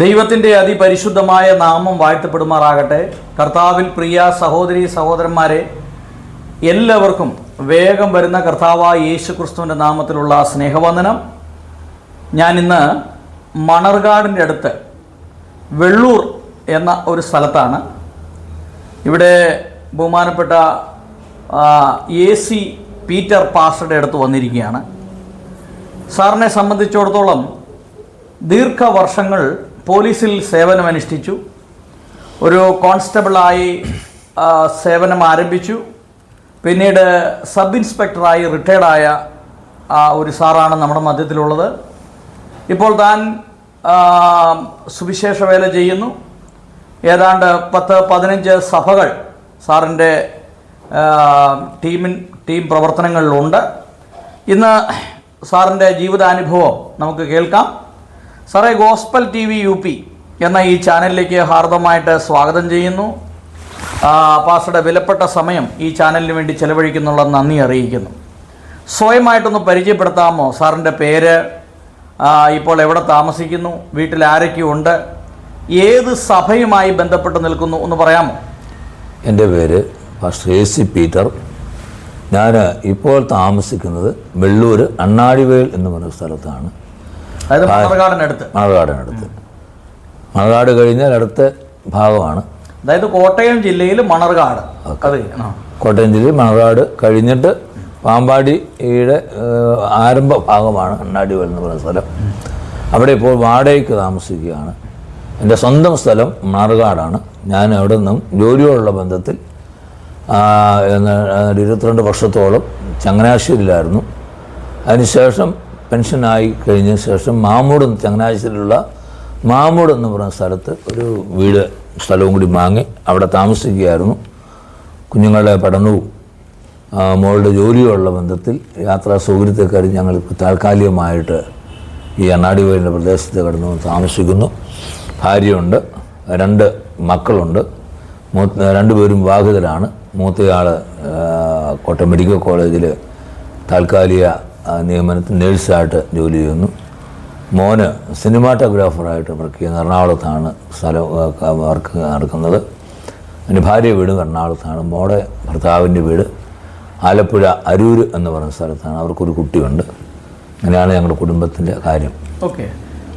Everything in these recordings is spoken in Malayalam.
ദൈവത്തിന്റെ അതിപരിശുദ്ധമായ നാമം വാഴ്ത്തപ്പെടുമാറാകട്ടെ. കർത്താവിൽ പ്രിയ സഹോദരി സഹോദരന്മാരെ എല്ലാവർക്കും വേഗം വരുന്ന കർത്താവായ യേശു ക്രിസ്തുവിന്റെ നാമത്തിലുള്ള സ്നേഹവന്ദനം. ഞാൻ ഇന്ന് മണർകാടിന്റെ അടുത്ത് വെള്ളൂർ എന്ന ഒരു സ്ഥലത്താണ്. ഇവിടെ ബഹുമാനപ്പെട്ട എ സി പീറ്റർ പാസ്റ്ററുടെ അടുത്ത് വന്നിരിക്കുകയാണ്. സാറിനെ സംബന്ധിച്ചിടത്തോളം ദീർഘവർഷങ്ങൾ പോലീസിൽ സേവനമനുഷ്ഠിച്ചു ഒരു കോൺസ്റ്റബിളായി സേവനം ആരംഭിച്ചു. പിന്നീട് സബ് ഇൻസ്പെക്ടറായി റിട്ടയർഡായ ഒരു സാറാണ് നമ്മുടെ മധ്യത്തിലുള്ളത്. ഇപ്പോൾ താൻ സുവിശേഷ വേല ചെയ്യുന്നു. ഏതാണ്ട് പത്ത് പതിനഞ്ച് സഭകൾ സാറിന്റെ ടീമിൻ ടീം പ്രവർത്തനങ്ങളിലുണ്ട്. ഇന്ന് സാറിന്റെ ജീവിതാനുഭവം നമുക്ക് കേൾക്കാം. സാറേ gospel T V U P എന്ന ഈ ചാനലിലേക്ക് ഹാർദമായിട്ട് സ്വാഗതം ചെയ്യുന്നു. പാസ്റ്ററുടെ വിലപ്പെട്ട സമയം ഈ ചാനലിന് വേണ്ടി ചെലവഴിക്കുന്നുള്ള നന്ദി അറിയിക്കുന്നു. സ്വയമായിട്ടൊന്ന് പരിചയപ്പെടുത്താമോ സാറിന്റെ പേര്? ഇപ്പോൾ എവിടെ താമസിക്കുന്നു? വീട്ടിൽ ആരൊക്കെയുണ്ട് ഏത് സഭയുമായി ബന്ധപ്പെട്ട് നിൽക്കുന്നു ഒന്ന് പറയാമോ? എന്റെ പേര് പാസ്റ്റർ എ സി പീറ്റർ. ഞാൻ ഇപ്പോൾ താമസിക്കുന്നത് വെള്ളൂർ അണ്ണാടിവേൽ എന്ന് പറയുന്ന സ്ഥലത്താണ്. അതായത് മണർകാടിനടുത്ത് മണർകാടിനടുത്ത് മണർകാട് കഴിഞ്ഞാൽ അടുത്ത ഭാഗമാണ്. അതായത് കോട്ടയം ജില്ലയിൽ മണർകാട്. അത് കോട്ടയം ജില്ലയിൽ മണർകാട് കഴിഞ്ഞിട്ട് പാമ്പാടിയുടെ ആരംഭ ഭാഗമാണ് അണ്ണാടിവൽ എന്ന് പറയുന്ന സ്ഥലം. അവിടെ ഇപ്പോൾ വാടകയ്ക്ക് താമസിക്കുകയാണ്. എന്റെ സ്വന്തം സ്ഥലം മണർകാടാണ്. ഞാൻ അവിടെ നിന്നും ജോലിയോടുള്ള ബന്ധത്തിൽ ഇരുപത്തിരണ്ട് വർഷത്തോളം ചങ്ങനാശ്ശേരിയിലായിരുന്നു. അതിനുശേഷം പെൻഷനായി കഴിഞ്ഞ ശേഷം മാമൂട് ചങ്ങനാശ്ശേരിയിലുള്ള മാമൂട് എന്ന് പറയുന്ന സ്ഥലത്ത് ഒരു വീട് സ്ഥലവും കൂടി വാങ്ങി അവിടെ താമസിക്കുകയായിരുന്നു. കുഞ്ഞുങ്ങളുടെ പഠനവും മോളുടെ ജോലിയുള്ള ബന്ധത്തിൽ യാത്രാ സൗകര്യത്തെക്കാരും ഞങ്ങൾ താൽക്കാലികമായിട്ട് ഈ അണ്ണാടി വയലിന്റെ പ്രദേശത്ത് കടന്നു താമസിക്കുന്നു. ഭാര്യയുണ്ട് രണ്ട് മക്കളുണ്ട്. മൂത്ത രണ്ടുപേരും വിവാഹിതരാണ്. മൂത്തയാൾ കോട്ടയം മെഡിക്കൽ കോളേജിൽ താൽക്കാലിക നിയമനത്തിൽ നേഴ്സായിട്ട് ജോലി ചെയ്യുന്നു. മോന് സിനിമാറ്റോഗ്രാഫറായിട്ട് വർക്ക് ചെയ്യുന്ന. എറണാകുളത്താണ് സ്ഥലം വർക്ക് നടക്കുന്നത്. എന്റെ ഭാര്യ വീടും എറണാകുളത്താണ്. മോടെ ഭർത്താവിന്റെ വീട് ആലപ്പുഴ അരൂർ എന്ന് പറയുന്ന സ്ഥലത്താണ്. അവർക്കൊരു കുട്ടിയുണ്ട്. അങ്ങനെയാണ് ഞങ്ങളുടെ കുടുംബത്തിന്റെ കാര്യം. ഓക്കെ.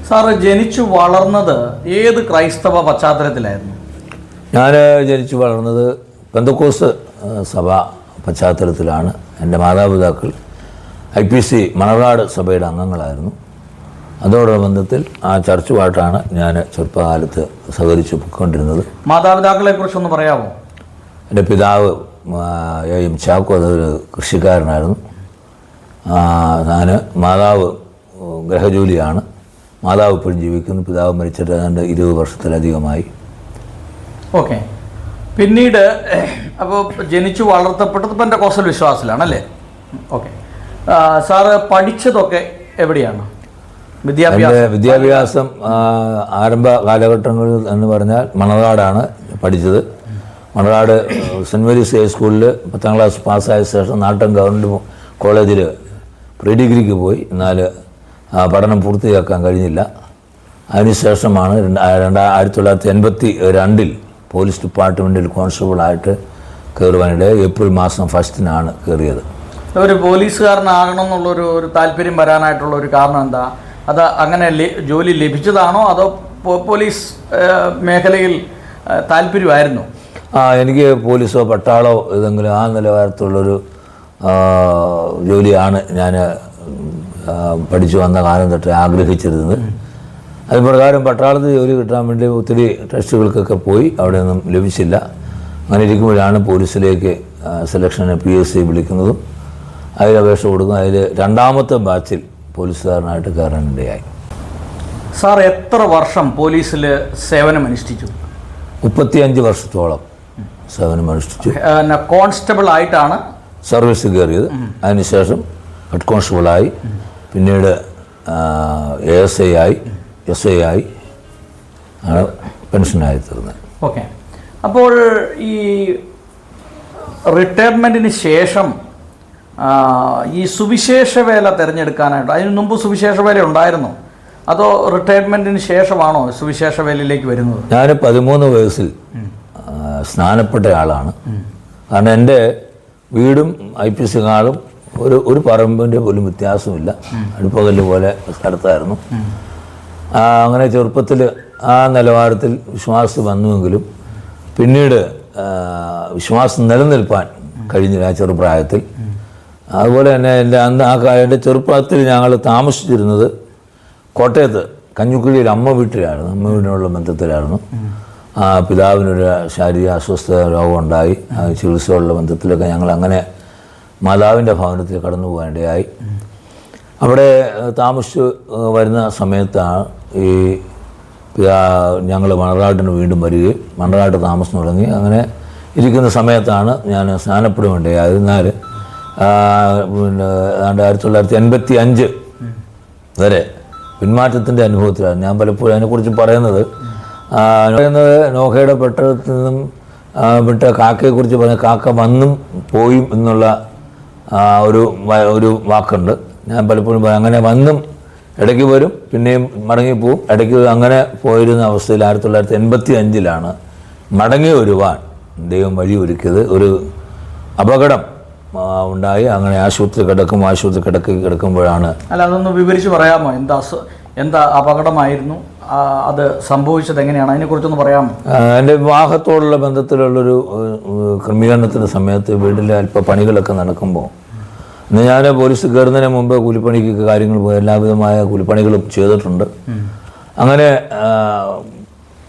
സാറ് ജനിച്ചു വളർന്നത് ഏത് ക്രൈസ്തവ പശ്ചാത്തലത്തിലായിരുന്നു? ഞാൻ ജനിച്ചു വളർന്നത് പെന്തക്കോസ് സഭ പശ്ചാത്തലത്തിലാണ്. എന്റെ മാതാപിതാക്കൾ ഐ പി സി മണർകാട് സഭയുടെ അംഗങ്ങളായിരുന്നു. അതോടൊപ്പം ബന്ധത്തിൽ ആ ചർച്ചുമായിട്ടാണ് ഞാൻ ചെറുപ്പകാലത്ത് സഹകരിച്ച് പൊയ്ക്കൊണ്ടിരുന്നത്. മാതാപിതാക്കളെ കുറിച്ചൊന്ന് പറയാമോ? എന്റെ പിതാവ് എം ചാക്കോ അതൊരു കൃഷിക്കാരനായിരുന്നു. ഞാൻ മാതാവ് ഗ്രഹജോലിയാണ് മാതാവ് ഇപ്പോഴും ജീവിക്കുന്നു. പിതാവ് മരിച്ചിട്ട് ഏതാണ്ട് ഇരുപത് വർഷത്തിലധികമായി. ഓക്കെ. പിന്നീട് അപ്പോൾ ജനിച്ചു വളർത്തപ്പെട്ടത് ഇപ്പം എന്റെ കോസൽ വിശ്വാസത്തിലാണല്ലേ ഓക്കെ. സാറ് പഠിച്ചതൊക്കെ എവിടെയാണ്? വിദ്യാഭ്യാസം. വിദ്യാഭ്യാസം ആരംഭ കാലഘട്ടങ്ങളിൽ എന്ന് പറഞ്ഞാൽ മണർകാടാണ് പഠിച്ചത്. മണർകാട് സെന്റ് മേരീസ് ഹൈസ്കൂളിൽ പത്താം ക്ലാസ് പാസ്സായ ശേഷം നാട്ടം ഗവൺമെന്റ് കോളേജിൽ പ്രീ ഡിഗ്രിക്ക് പോയി. എന്നാൽ പഠനം പൂർത്തിയാക്കാൻ കഴിഞ്ഞില്ല. അതിനുശേഷമാണ് രണ്ട് രണ്ടാ ആയിരത്തി തൊള്ളായിരത്തി എൺപത്തി രണ്ടിൽ പോലീസ് ഡിപ്പാർട്ട്മെന്റിൽ കോൺസ്റ്റബിളായിട്ട് കയറുവാനിടെ ഏപ്രിൽ മാസം ഫസ്റ്റിനാണ് കയറിയത് ഒരു പോലീസുകാരനാകണം എന്നുള്ളൊരു ഒരു താല്പര്യം വരാനായിട്ടുള്ള ഒരു കാരണം എന്താ? അത് അങ്ങനെ ജോലി ലഭിച്ചതാണോ അതോ പോലീസ് മേഖലയിൽ താല്പര്യമായിരുന്നു? ആ എനിക്ക് പോലീസോ പട്ടാളോ ഏതെങ്കിലും ആ നിലവാരത്തിലുള്ളൊരു ജോലിയാണ് ഞാൻ പഠിച്ചു വന്ന കാലം തൊട്ട് ആഗ്രഹിച്ചിരുന്നത്. അത് പ്രകാരം പട്ടാളത്തിൽ ജോലി കിട്ടാൻ വേണ്ടി ഒത്തിരി ടെസ്റ്റുകൾക്കൊക്കെ പോയി അവിടെ ഒന്നും ലഭിച്ചില്ല. അങ്ങനെ ഇരിക്കുമ്പോഴാണ് പോലീസിലേക്ക് സെലക്ഷന് പി എസ് സി വിളിക്കുന്നതും. അതിൽ അപേക്ഷ കൊടുക്കും. അതിൽ രണ്ടാമത്തെ ബാച്ചിൽ പോലീസുകാരനായിട്ട് കയറാനിടയായി. സാർ എത്ര വർഷം പോലീസിൽ സേവനം അനുഷ്ഠിച്ചു? മുപ്പത്തിയഞ്ച് വർഷത്തോളം സേവനമനുഷ്ഠിച്ചു അനുഷ്ഠിച്ചു. കോൺസ്റ്റബിൾ ആയിട്ടാണ്? സർവീസ് കയറിയത്. അതിനുശേഷം ഹെഡ് കോൺസ്റ്റബിളായി പിന്നീട് എ എസ് ഐ ആയി എസ് ഐ ആയി. ആണ് പെൻഷനായി തീർന്നത്. ഓക്കെ. അപ്പോൾ ഈ റിട്ടയർമെന്റിന് ശേഷം ഈ സുവിശേഷ വേല തിരഞ്ഞെടുക്കാനായിട്ട്. അതിന് മുമ്പ് സുവിശേഷ വേല ഉണ്ടായിരുന്നു? അതോ റിട്ടയർമെന്റിന് ശേഷമാണോ സുവിശേഷ വേലയിലേക്ക് വരുന്നത്? ഞാൻ പതിമൂന്ന് വയസ്സിൽ സ്നാനപ്പെട്ട ആളാണ്. കാരണം എന്റെ വീടും ഐ പി സി കാളും ഒരു ഒരു പറമ്പിന്റെ പോലും വ്യത്യാസമില്ല. അടുപ്പകല്ല് പോലെ സ്ഥലത്തായിരുന്നു. അങ്ങനെ ചെറുപ്പത്തിൽ ആ നിലവാരത്തിൽ വിശ്വാസം വന്നുവെങ്കിലും പിന്നീട് വിശ്വാസം നിലനിൽപ്പാൻ കഴിഞ്ഞില്ല ആ ചെറുപ്രായത്തിൽ. അതുപോലെ തന്നെ എന്റെ അന്ന് ആ എന്റെ ചെറുപ്പത്തിൽ ഞങ്ങൾ താമസിച്ചിരുന്നത് കോട്ടയത്ത് കഞ്ഞുക്കുഴിയിൽ അമ്മ വീട്ടിലായിരുന്നു. അമ്മ വീടിനുള്ള ബന്ധത്തിലായിരുന്നു. ആ പിതാവിനൊരു ശാരീരിക അസ്വസ്ഥ രോഗം ഉണ്ടായി. ആ ചികിത്സയുള്ള ബന്ധത്തിലൊക്കെ ഞങ്ങൾ അങ്ങനെ മാതാവിന്റെ ഭവനത്തിൽ കടന്നു പോകേണ്ടതായി അവിടെ താമസിച്ച് വരുന്ന സമയത്താണ് ഈ ഞങ്ങൾ മണറാട്ടിന് വീണ്ടും വരികയും മണറാട്ട് താമസം തുടങ്ങി. അങ്ങനെ ഇരിക്കുന്ന സമയത്താണ് ഞാൻ സ്നാനപ്പെടുവേണ്ടത് എന്നാൽ പിന്നെ ആയിരത്തി തൊള്ളായിരത്തി എൺപത്തി അഞ്ച് വരെ പിന്മാറ്റത്തിന്റെ അനുഭവത്തിലാണ്. ഞാൻ പലപ്പോഴും അതിനെക്കുറിച്ച് പറയുന്നത്. പറയുന്നത് നോഹയുടെ പെട്ടകത്തിൽ നിന്നും വിട്ട കാക്കയെക്കുറിച്ച് പറഞ്ഞ കാക്ക വന്നും പോയും എന്നുള്ള ഒരു ഒരു വാക്കുണ്ട്. ഞാൻ പലപ്പോഴും പറയും അങ്ങനെ വന്നും ഇടയ്ക്ക് വരും പിന്നെയും മടങ്ങിപ്പോവും ഇടയ്ക്ക് അങ്ങനെ പോയിരുന്ന അവസ്ഥയിൽ ആയിരത്തി തൊള്ളായിരത്തി എൺപത്തി അഞ്ചിലാണ് മടങ്ങി വരുവാൻ ദൈവം വഴി ഒരുക്കിയത് ഒരു അപകടം. ഉണ്ടായി. അങ്ങനെ ആശുപത്രി കിടക്കും ആശുപത്രി കിടക്കി കിടക്കുമ്പോഴാണ് അല്ല അതൊന്ന് വിവരിച്ച് പറയാമോ? എന്താ എന്താ അപകടമായിരുന്നു? അത് സംഭവിച്ചത് എങ്ങനെയാണ്? അതിനെക്കുറിച്ചൊന്ന് പറയാമോ? ആ, എന്റെ വിവാഹത്തോടുള്ള ബന്ധത്തിലുള്ളൊരു ക്രമീകരണത്തിന്റെ സമയത്ത് വീട്ടിലെ അല്പ പണികളൊക്കെ നടക്കുമ്പോൾ ഇന്ന് ഞാൻ പോലീസ് കയറുന്നതിന് മുമ്പ് കൂലിപ്പണിക്ക് കാര്യങ്ങൾ എല്ലാവിധമായ കൂലിപ്പണികളും ചെയ്തിട്ടുണ്ട്. അങ്ങനെ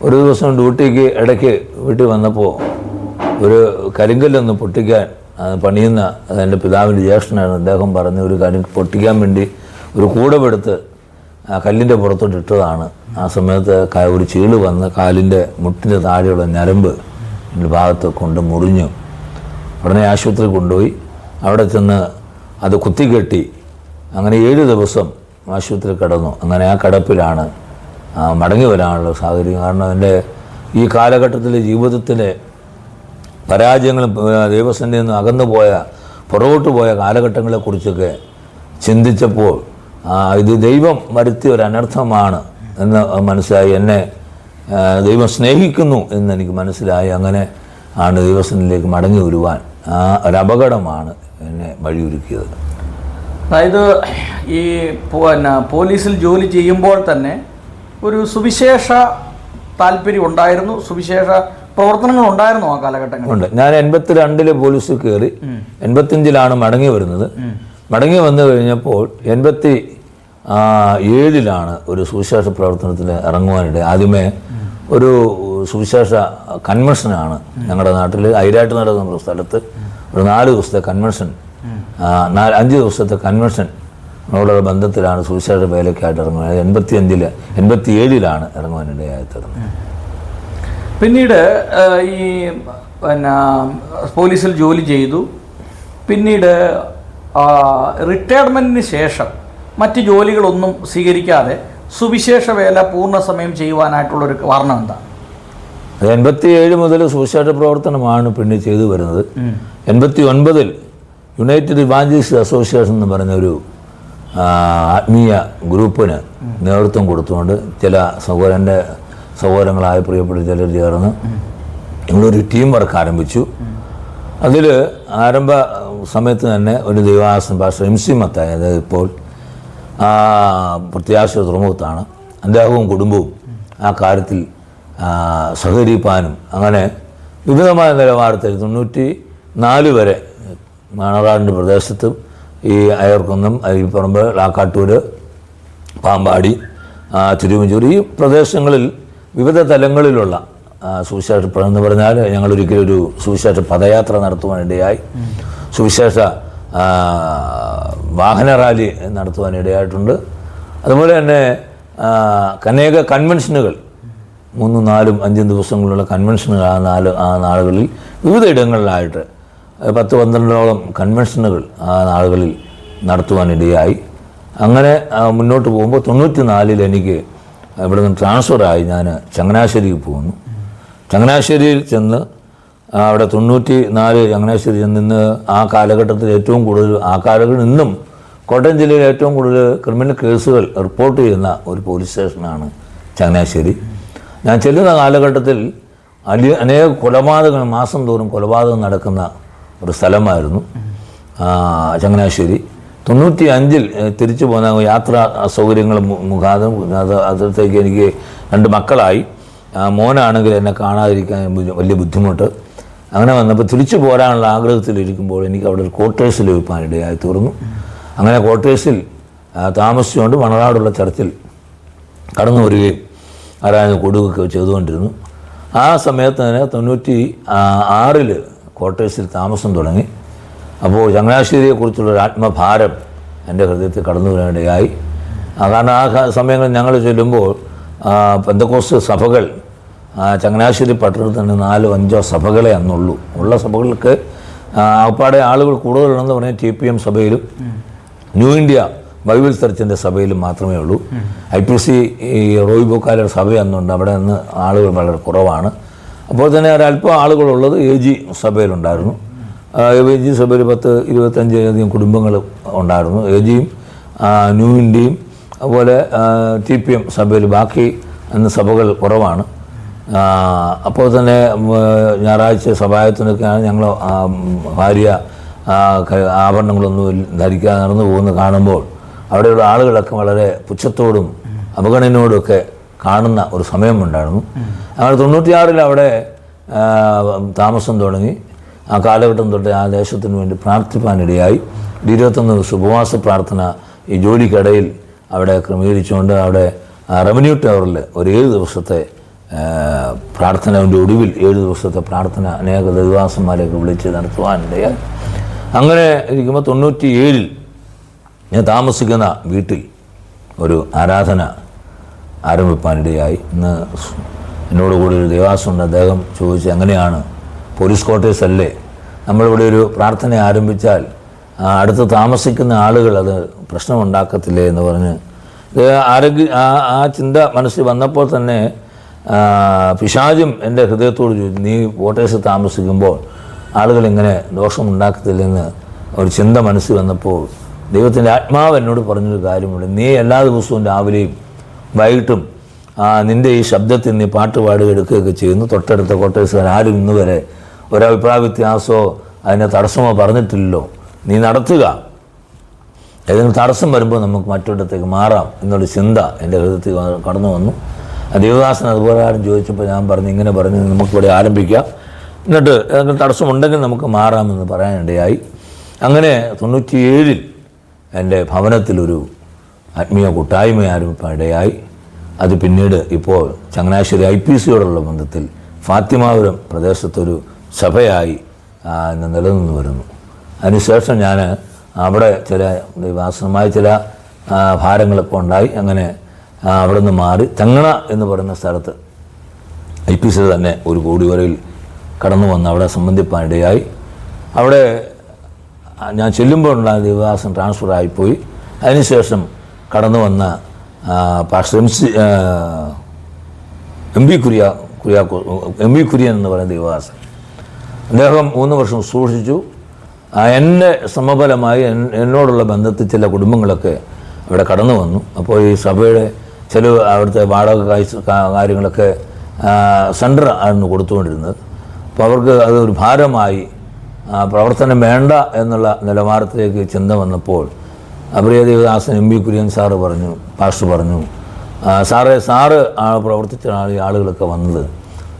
ഒരു ദിവസം ഡ്യൂട്ടിക്ക് ഇടയ്ക്ക് വീട്ടിൽ വന്നപ്പോൾ ഒരു കരിങ്കല്ലൊന്ന് പൊട്ടിക്കാൻ പണിയുന്ന എന്റെ പിതാവിന്റെ ജ്യേഷ്ഠനാണ്. അദ്ദേഹം പറഞ്ഞ് ഒരു കരി പൊട്ടിക്കാൻ വേണ്ടി ഒരു കൂടമെടുത്ത് കല്ലിന്റെ പുറത്തോട്ട് ഇട്ടതാണ്. ആ സമയത്ത് ഒരു ചീൾ വന്ന് കാലിന്റെ മുട്ടിന്റെ താഴെയുള്ള ഞരമ്പ് ഭാഗത്ത് കൊണ്ട് മുറിഞ്ഞു. ഉടനെ ആശുപത്രി കൊണ്ടുപോയി. അവിടെ ചെന്ന് അത് കുത്തിക്കെട്ടി. അങ്ങനെ ഏഴ് ദിവസം ആശുപത്രി കിടന്നു. അങ്ങനെ ആ കിടപ്പിലാണ് മടങ്ങി വരാനുള്ള സാഹചര്യം. കാരണം എന്റെ ഈ കാലഘട്ടത്തിലെ ജീവിതത്തിലെ പരാജയങ്ങളും ദൈവസന്നിധി നിന്ന് അകന്നു പോയ പുറകോട്ട് പോയ കാലഘട്ടങ്ങളെക്കുറിച്ചൊക്കെ ചിന്തിച്ചപ്പോൾ ഇത് ദൈവം വരുത്തിയ ഒരു അനർത്ഥമാണ് എന്ന് മനസ്സിലായി എന്നെ ദൈവം സ്നേഹിക്കുന്നു എന്ന് എനിക്ക് മനസ്സിലായി. അങ്ങനെ ആണ് ദൈവസന്നിധിയിലേക്ക് മടങ്ങി വരുവാൻ ആ ഒരു അപകടമാണ് എന്നെ വഴിയൊരുക്കിയത്. അതായത് ഈ പിന്നെ പോലീസിൽ ജോലി ചെയ്യുമ്പോൾ തന്നെ ഒരു സുവിശേഷ താല്പര്യം ഉണ്ടായിരുന്നു. സുവിശേഷ പ്രവർത്തനങ്ങൾ ഉണ്ടായിരുന്നു ആ കാലഘട്ടങ്ങളിൽ? ഉണ്ട്. ഞാൻ എൺപത്തി രണ്ടിൽ പോലീസിൽ കയറി എൺപത്തിയഞ്ചിലാണ് മടങ്ങി വരുന്നത്. മടങ്ങി വന്നു കഴിഞ്ഞപ്പോൾ എൺപത്തി ഏഴിലാണ് ഒരു സുവിശേഷ പ്രവർത്തനത്തിൽ ഇറങ്ങുവാനിടെ ആദ്യമേ ഒരു സുവിശേഷ കൺവെൻഷനാണ് ഞങ്ങളുടെ നാട്ടിൽ ഐരാട്ട് നടക്കുന്ന സ്ഥലത്ത് ഒരു നാല് ദിവസത്തെ കൺവെൻഷൻ നാല് അഞ്ച് ദിവസത്തെ കൺവെൻഷൻ ഉള്ള ബന്ധത്തിലാണ് സുവിശേഷ വേലയ്ക്കായിട്ട് ഇറങ്ങുന്നത് എൺപത്തി അഞ്ചിൽ എൺപത്തി ഏഴിലാണ് ഇറങ്ങുവാനിടയായി തീർന്നത്. പിന്നീട് ഈ പിന്നെ പോലീസിൽ ജോലി ചെയ്തു. പിന്നീട് റിട്ടയർമെന്റിന് ശേഷം മറ്റ് ജോലികളൊന്നും സ്വീകരിക്കാതെ സുവിശേഷ വേല പൂർണസമയം ചെയ്യുവാനായിട്ടുള്ളൊരു കാരണം എന്താ? എൺപത്തി ഏഴ് മുതൽ സുവിശേഷ പ്രവർത്തനമാണ് പിന്നെ ചെയ്തു വരുന്നത്. എൺപത്തി ഒൻപതിൽ യുണൈറ്റഡ് ഇവാഞ്ചലിസ്റ്റ് അസോസിയേഷൻ എന്ന് പറഞ്ഞ ഒരു ആത്മീയ ഗ്രൂപ്പിന് നേതൃത്വം കൊടുത്തുകൊണ്ട് ചില സഹോദരന്റെ സഹോദരങ്ങളായ പ്രിയപ്പെട്ട ചിലർ ചേർന്ന് ഞങ്ങളൊരു ടീം വർക്ക് ആരംഭിച്ചു. അതിൽ ആരംഭ സമയത്ത് തന്നെ ഒരു ദൈവാസൻ ഭാഷ എം സി മത്തായി അതായത് ഇപ്പോൾ ആ, പ്രത്യാശ തുറമുഖത്താണ്. അദ്ദേഹവും കുടുംബവും ആ കാര്യത്തിൽ സഹകരിപ്പാനും അങ്ങനെ വിവിധമായ നിലവാരത്തിൽ തൊണ്ണൂറ്റി നാല് വരെ മണറാടിന്റെ പ്രദേശത്തും ഈ അയർക്കുന്നം അരിപ്പറമ്പ് ലാക്കാട്ടൂർ പാമ്പാടി തിരുവഞ്ചൂർ ഈ പ്രദേശങ്ങളിൽ വിവിധ തലങ്ങളിലുള്ള സുവിശേഷ എന്ന് പറഞ്ഞാൽ ഞങ്ങൾ ഒരിക്കലും ഒരു സുവിശേഷ പദയാത്ര നടത്തുവാനിടയായി സുവിശേഷ വാഹന റാലി നടത്തുവാനിടയായിട്ടുണ്ട് അതുപോലെ തന്നെ അനേക കൺവെൻഷനുകൾ മൂന്നും നാലും അഞ്ചും ദിവസങ്ങളുള്ള കൺവെൻഷനുകൾ ആ നാല് ആ നാളുകളിൽ വിവിധ ഇടങ്ങളിലായിട്ട് പത്ത് പന്ത്രണ്ടോളം കൺവെൻഷനുകൾ ആ നാളുകളിൽ നടത്തുവാനിടയായി അങ്ങനെ മുന്നോട്ട് പോകുമ്പോൾ തൊണ്ണൂറ്റി നാലിൽ എനിക്ക് ഇവിടെ നിന്ന് ട്രാൻസ്ഫറായി ഞാൻ ചങ്ങനാശ്ശേരിക്ക് പോകുന്നു. ചങ്ങനാശ്ശേരിയിൽ ചെന്ന് അവിടെ തൊണ്ണൂറ്റി നാല് ചങ്ങനാശ്ശേരി ചെന്ന് ആ കാലഘട്ടത്തിൽ ഏറ്റവും കൂടുതൽ ആ കാലഘട്ടത്തിൽ ഇന്നും കോട്ടയം ജില്ലയിൽ ഏറ്റവും കൂടുതൽ ക്രിമിനൽ കേസുകൾ റിപ്പോർട്ട് ചെയ്യുന്ന ഒരു പോലീസ് സ്റ്റേഷനാണ് ചങ്ങനാശ്ശേരി. ഞാൻ ചെല്ലുന്ന കാലഘട്ടത്തിൽ അലിയ അനേക കൊലപാതകങ്ങൾ മാസം തോറും കൊലപാതകം നടക്കുന്ന ഒരു സ്ഥലമായിരുന്നു ചങ്ങനാശ്ശേരി. തൊണ്ണൂറ്റി അഞ്ചിൽ തിരിച്ചു പോകുന്ന യാത്രാ സൗകര്യങ്ങൾ മു- മുഖാന്തരം അത് അതിലത്തേക്ക് എനിക്ക് രണ്ട് മക്കളായി. മോനാണെങ്കിൽ എന്നെ കാണാതിരിക്കാൻ വലിയ ബുദ്ധിമുട്ട്. അങ്ങനെ വന്നപ്പോൾ തിരിച്ചു പോരാനുള്ള ആഗ്രഹത്തിലിരിക്കുമ്പോൾ എനിക്ക് അവിടെ ഒരു ക്വാർട്ടേഴ്സിൽ ഇടയായി തീർന്നു. അങ്ങനെ ക്വാർട്ടേഴ്സിൽ താമസിച്ചുകൊണ്ട് മണനാടുള്ള ചർച്ചിൽ കടന്നു വരികയും ആരാധന കൊടുക്കുകയൊക്കെ ചെയ്തുകൊണ്ടിരുന്നു. ആ സമയത്ത് തന്നെ തൊണ്ണൂറ്റി ആറിൽ ക്വാർട്ടേഴ്സിൽ താമസം തുടങ്ങി. അപ്പോൾ ചങ്ങനാശ്ശേരിയെക്കുറിച്ചുള്ള ഒരു ആത്മഭാരം എന്റെ ഹൃദയത്തിൽ കടന്നു വരാനിടയായി കാരണം ആ സമയങ്ങളിൽ ഞങ്ങൾ ചൊല്ലുമ്പോൾ പെന്തക്കോസ് സഭകൾ ചങ്ങനാശ്ശേരി പട്ടണത്തിൽ തന്നെ നാലോ അഞ്ചോ സഭകളെ അന്നുള്ളൂ. ഉള്ള സഭകൾക്ക് അപ്പാടെ ആളുകൾ കൂടുതലുണ്ടെന്ന് പറഞ്ഞാൽ ടി പി എം സഭയിലും ന്യൂ ഇന്ത്യ ബൈബിൾ ചർച്ചിന്റെ സഭയിലും മാത്രമേ ഉള്ളൂ. ഐ പി സി ഈ റോയ് ബോക്കാലയുടെ സഭ അന്നുണ്ട്. അവിടെ നിന്ന് ആളുകൾ വളരെ കുറവാണ്. അപ്പോൾ തന്നെ ഒരല്പം ആളുകളുള്ളത് എ ജി സഭയിലുണ്ടായിരുന്നു. എ ജി സഭയിൽ പത്ത് ഇരുപത്തഞ്ചിലധികം കുടുംബങ്ങൾ ഉണ്ടായിരുന്നു. എ ജിയും ന്യൂവിന്റെയും അതുപോലെ ടി പി എം സഭയിൽ ബാക്കി എന്ന സഭകൾ കുറവാണ്. അപ്പോൾ തന്നെ ഞായറാഴ്ച സഭായത്തിനൊക്കെയാണ് ഞങ്ങൾ ഭാര്യ ആഭരണങ്ങളൊന്നും ധരിക്കാതെ നടന്നു പോകുന്നത് കാണുമ്പോൾ അവിടെയുള്ള ആളുകളൊക്കെ വളരെ പുച്ഛത്തോടും അപകടനോടുമൊക്കെ കാണുന്ന ഒരു സമയമുണ്ടായിരുന്നു അങ്ങനെ തൊണ്ണൂറ്റിയാറിൽ അവിടെ താമസം തുടങ്ങി. ആ കാലഘട്ടം തൊട്ട് ആ ദേശത്തിന് വേണ്ടി പ്രാർത്ഥിപ്പാനിടയായി. ഇരുപത്തൊന്ന് ദിവസം ഉപവാസ പ്രാർത്ഥന ഈ ജോലിക്കിടയിൽ അവിടെ ക്രമീകരിച്ചുകൊണ്ട് അവിടെ റവന്യൂ ടവറിൽ ഒരു ഏഴ് ദിവസത്തെ പ്രാർത്ഥന പ്രാർത്ഥനയുടെ ഒടുവിൽ ഏഴ് ദിവസത്തെ പ്രാർത്ഥന അനേക ദൈവാസന്മാരെയൊക്കെ വിളിച്ച് നടത്തുവാനിടയായി. അങ്ങനെ ഇരിക്കുമ്പോൾ തൊണ്ണൂറ്റി ഏഴിൽ ഞാൻ താമസിക്കുന്ന വീട്ടിൽ ഒരു ആരാധന ആരംഭിപ്പാനിടയായി. ഇന്ന് സ് എന്നോട് കൂടി ഒരു ദേവാസുണ്ട് അദ്ദേഹം ചോദിച്ചു എങ്ങനെയാണ് പോലീസ് ക്വാർട്ടേഴ്സ് അല്ലേ? നമ്മളിവിടെ ഒരു പ്രാർത്ഥന ആരംഭിച്ചാൽ അടുത്ത് താമസിക്കുന്ന ആളുകൾ അത് പ്രശ്നമുണ്ടാക്കത്തില്ലേ എന്ന് പറഞ്ഞ് ഇത് ആരോഗ്യ ആ ആ ചിന്ത മനസ്സിൽ വന്നപ്പോൾ തന്നെ പിശാചും എന്റെ ഹൃദയത്തോട് ചോദിച്ചു നീ ക്വാർട്ടേഴ്സ് താമസിക്കുമ്പോൾ ആളുകൾ ഇങ്ങനെ ദോഷമുണ്ടാക്കത്തില്ലെന്ന് ഒരു ചിന്ത മനസ്സിൽ വന്നപ്പോൾ ദൈവത്തിന്റെ ആത്മാവ് എന്നോട് പറഞ്ഞൊരു കാര്യമുണ്ട്. നീ എല്ലാ ദിവസവും രാവിലെയും വൈകിട്ടും നിന്റെ ഈ ശബ്ദത്തിൽ നീ പാട്ട് പാടുക എടുക്കുകയൊക്കെ ചെയ്യുന്നു. തൊട്ടടുത്ത കോട്ടേഴ്സുകാർ ആരും ഇന്ന് വരെ ഒരഭിപ്രായ വ്യത്യാസമോ അതിനെ തടസ്സമോ പറഞ്ഞിട്ടില്ലല്ലോ. നീ നടത്തുക. ഏതെങ്കിലും തടസ്സം വരുമ്പോൾ നമുക്ക് മറ്റൊരിടത്തേക്ക് മാറാം എന്നൊരു ചിന്ത എന്റെ ഹൃദയത്തിൽ കടന്നു വന്നു. ദേവദാസൻ അതുപോലെ ആരും ചോദിച്ചപ്പോൾ ഞാൻ പറഞ്ഞു ഇങ്ങനെ പറഞ്ഞു നമുക്കിവിടെ ആരംഭിക്കാം. എന്നിട്ട് ഏതെങ്കിലും തടസ്സമുണ്ടെങ്കിൽ നമുക്ക് മാറാമെന്ന് പറയാനിടയായി. അങ്ങനെ തൊണ്ണൂറ്റിയേഴിൽ എന്റെ ഭവനത്തിലൊരു ആത്മീയ കൂട്ടായ്മ ആരംഭിക്കാൻ ഇടയായി അത് പിന്നീട് ഇപ്പോൾ ചങ്ങനാശ്ശേരി ഐ പി സിയോടുള്ള ബന്ധത്തിൽ ഫാത്തിമാപുരം പ്രദേശത്തൊരു സഭയായി നിലനിന്ന് വരുന്നു. അതിനുശേഷം ഞാൻ അവിടെ ചില ദൈവാസനമായ ചില ഭാരങ്ങളൊക്കെ ഉണ്ടായി. അങ്ങനെ അവിടെ നിന്ന് മാറി. തെങ്ങണ എന്ന് പറയുന്ന സ്ഥലത്ത് ഐ പി സി തന്നെ ഒരു കോടി വരയിൽ കടന്നു വന്ന് അവിടെ സംബന്ധിപ്പാനിടയായി. അവിടെ ഞാൻ ചെല്ലുമ്പോഴുള്ള ദേവദാസൻ ട്രാൻസ്ഫർ ആയിപ്പോയി. അതിനുശേഷം കടന്നു വന്ന pastor M C M B കുര്യ കുര്യാക്കോ എം ബി കുര്യൻ എന്ന് പറയുന്ന ദേവദാസൻ അദ്ദേഹം മൂന്ന് വർഷം സൂക്ഷിച്ചു. എന്റെ സമഫലമായി എന്നോടുള്ള ബന്ധത്തിൽ ചില കുടുംബങ്ങളൊക്കെ അവിടെ കടന്നു വന്നു. അപ്പോൾ ഈ സഭയുടെ ചില അവിടുത്തെ വാടക കാഴ്ച കാര്യങ്ങളൊക്കെ സെന്റർ ആയിരുന്നു കൊടുത്തുകൊണ്ടിരുന്നത്. അപ്പോൾ അവർക്ക് അതൊരു ഭാരമായി പ്രവർത്തനം വേണ്ട എന്നുള്ള നിലവാരത്തിലേക്ക് ചിന്ത വന്നപ്പോൾ അപ്രിയ Devadasan M B Kurian sir പറഞ്ഞു പാസ്റ്റർ പറഞ്ഞു സാറേ സാറ് ആ പ്രവർത്തിച്ച ആൾ- ഈ ആളുകളൊക്കെ വന്നത്